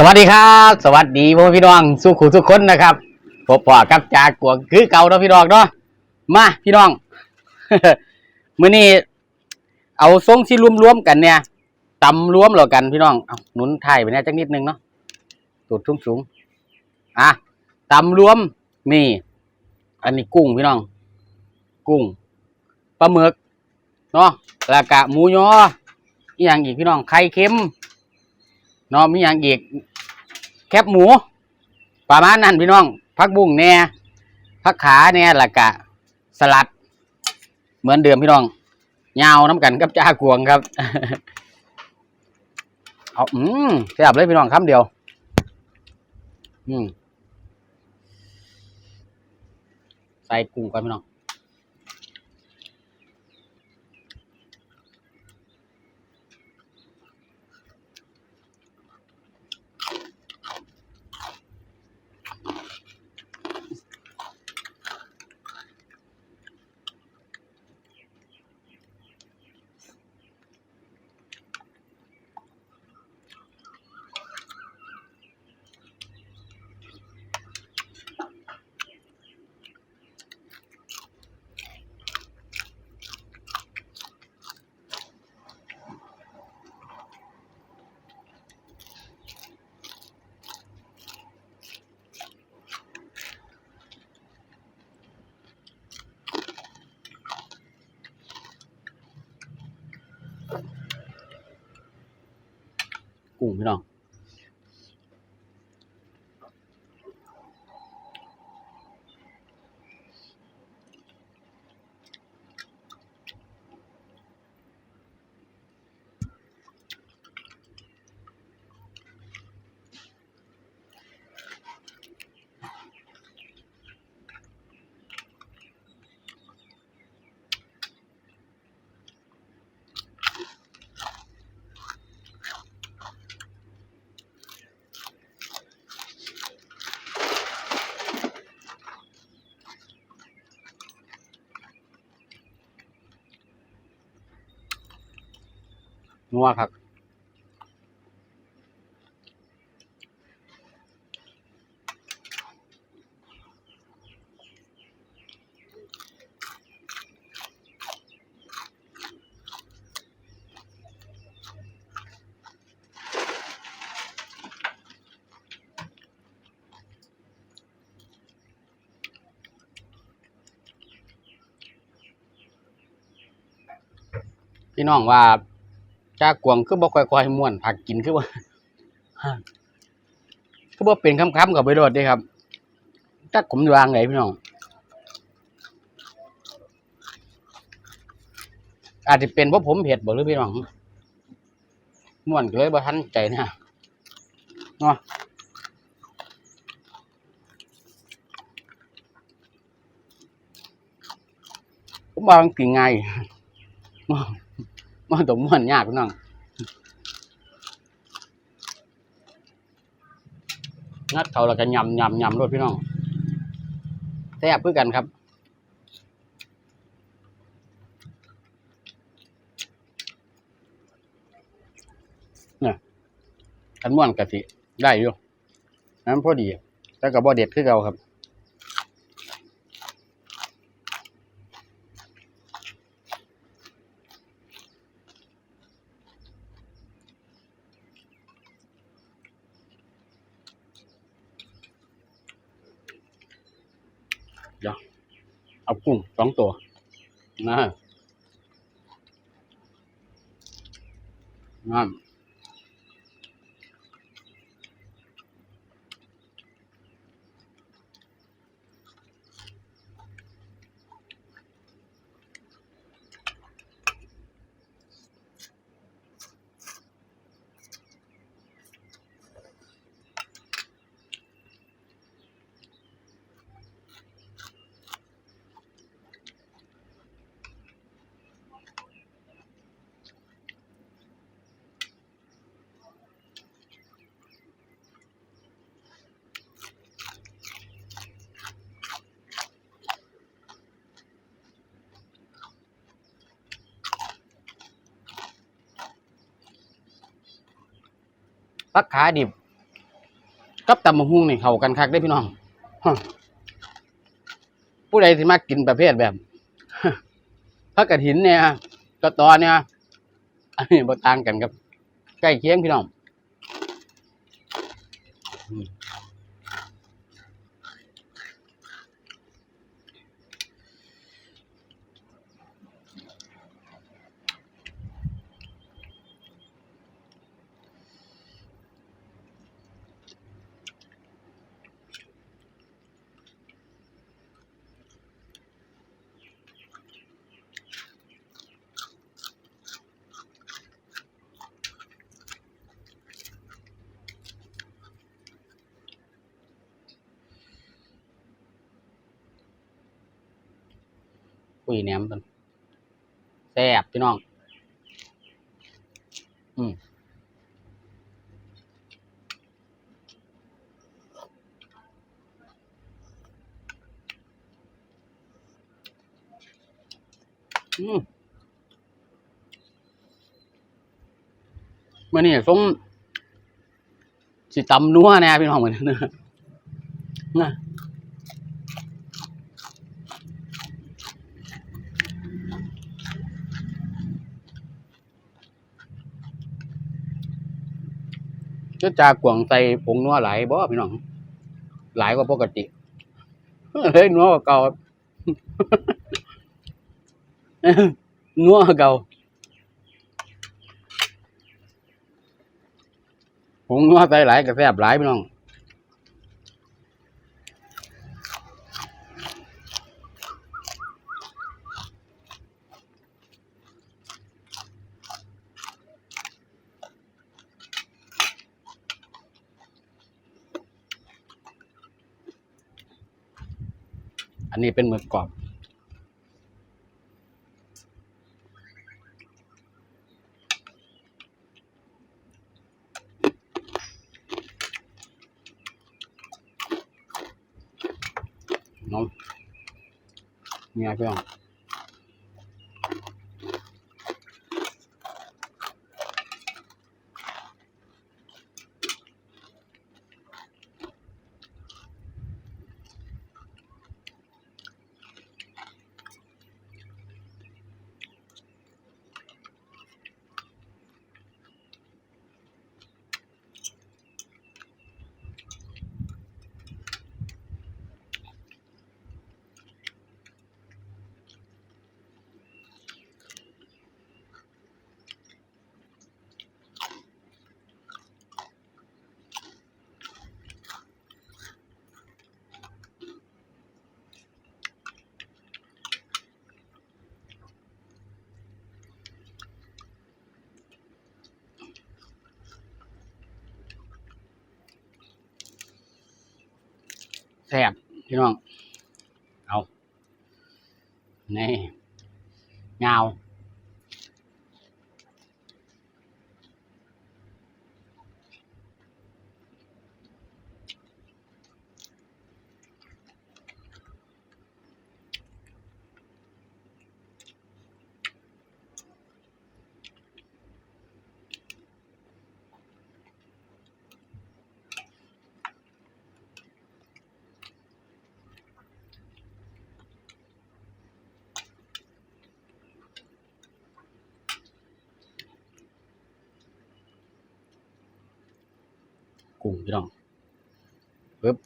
สวัสดีครับ สวัสดีพ่อพี่น้องสู้ขู่ทุกคนนะครับพบปะกับจากกวงคือเก่าเนาะพี่น้องเนาะมาพี่น้องมื้อนี้เอาทรงที่รวมๆกันเนี่ยตำรวมแล้วกันพี่น้องเอาหนุนไทยไปเนี่ยจักนิดนึงเนาะตูดทุ่งสูงอะตำรวมนี่ อันนี้กุ้งพี่น้อง กุ้งปลาหมึกเนาะแล้วก็หมูยออีกอย่างอีกพี่น้องไข่เค็ม เนาะมีอย่างอีก แคบหมูประมาณนั้นพี่น้องพักบุ้งแน่พักขาแน่ละกะ สลัด เหมือนเดิมพี่น้องยาวน้ำกันกับจ้ากวงครับเอาอืมแซ่บเลยพี่น้องคำเดียว อืมใส่กุ้งก่อนพี่น้อง กุ้งพี่น้อง นัวครับพี่น้องว่า จากวงคือบ่ค่อยๆม่วนผักกินคือบ่คือบ่เป็นคำๆกับไปโดดเด้ครับจักผมวางไหนพี่น้องอาจจะเป็นเพราะผมเผ็ดบ่หรือพี่น้องม่วนก็เลยบ่ทันใจนะเนาะผมว่ามันกินง่าย มันต้องม่วนยากพี่น้องงัดเขาแล้วก็ยำยำยำรวดพี่น้องแซ่บเพื่อกันครับเนี่ยกันม่วนกะสิได้อยู่นั้นพอดีแต่กับบ่เด็ดคือเก่าครับ เดี๋ยว เอากุ้งสองตัวนะนั่น พักขาดิบ กับตำมะฮุ่งนี่เข้ากันคักได้พี่น้องผู้ใดที่มากินประเภทแบบพักกระถินเนี่ยกระตอเนี่ยอันนี้บ่ต่างกันครับ ใกล้เคียงพี่น้อง คุยแหนมกันแซ่บพี่น้อง อืมอืมมื่อนี้ส้มสิตำนัวแน่พี่น้องเหมือนเนอะ ก็จากวงใส่ผงนัวหลายบ่พี่น้อง หลายกว่าปกติเฮ้ยนัวเก่านัวเก่าผงนัวใส่หลายก็แซ่บหลายพี่น้อง นนี้เป็นหมึกกรอบ น้องเนี่ยพี่น้อง แซ่บพี่น้อง เอา นี่เงา กุ้งพี่น้องปึ๊บ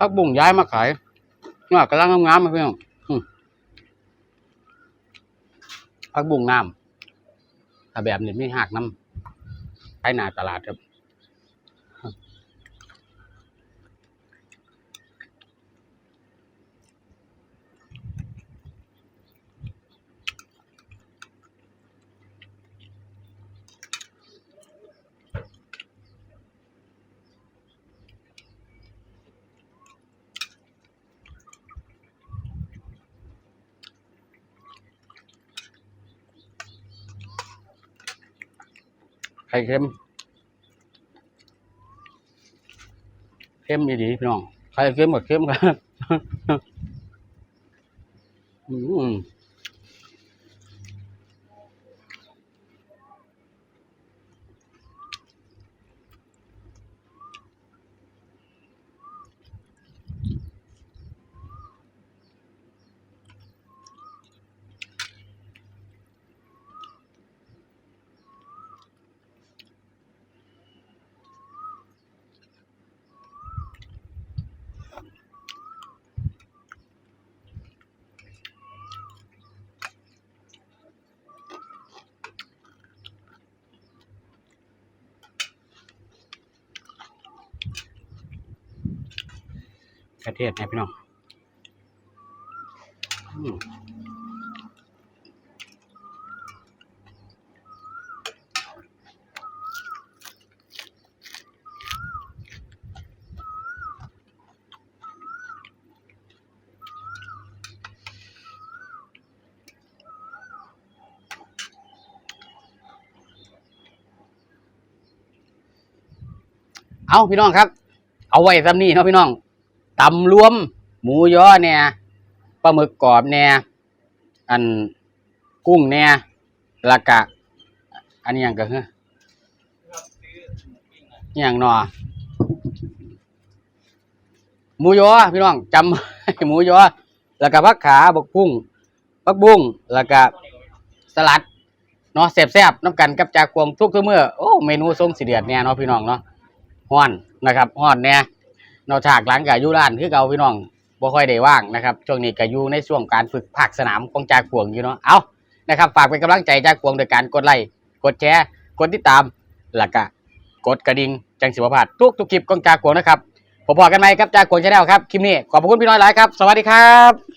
พักบุ้งย้ายมาขายนี่ากำลังงามๆมาพี่น้อนพักบุ้งน้ำถ้าแบบนี้ไม่หักน้ำใช้หน้าตลาดครับ ไข่เค็มเค็มดีๆพี่น้องไข่เค็มกับเค็มกันอืม ระเทียมนะพี่น้องเอาพี่น้องครับ เอาไว้ซ้ำนี่เนาะพี่น้อง ตำรวม หมูยอเนี่ยปลาหมึกกรอบเนี่ยอันกุ้งเนี่ยละกะ อันนี้อย่างก็คืออย่างหนอหมูยอพี่น้องจำหมูยอแล้วก็ผักขาบักปุ้งผักบุ้งแล้วก็สลัดเนาะแซ่บๆน้ำกันกับจากควงทุกทุกมื้อโอ้เมนูทรงสีเดือดเนี่ยเนาะพี่น้องเนาะฮ้อนนะครับฮ้อนเนี่ย นอกจากหลังกับยูร้านคือเก่าพี่น้องบ่ค่อยได้ว่างนะครับช่วงนี้ก็อยู่ในช่วงการฝึกภาคสนามของจากขวงอยู่เนาะเอานะครับฝากเป็นกำลังใจจากกวงโดยการกดไลค์กดแชร์กดติดตามหลักกะกดกระดิ่งจังสิบพัดทุกทุกคลิปของจากขวงนะครับผมบอกกันไหมครับจากกวงชาแนลครับคลิปนี้ขอบคุณพี่น้อยหลายครับ สวัสดีครับ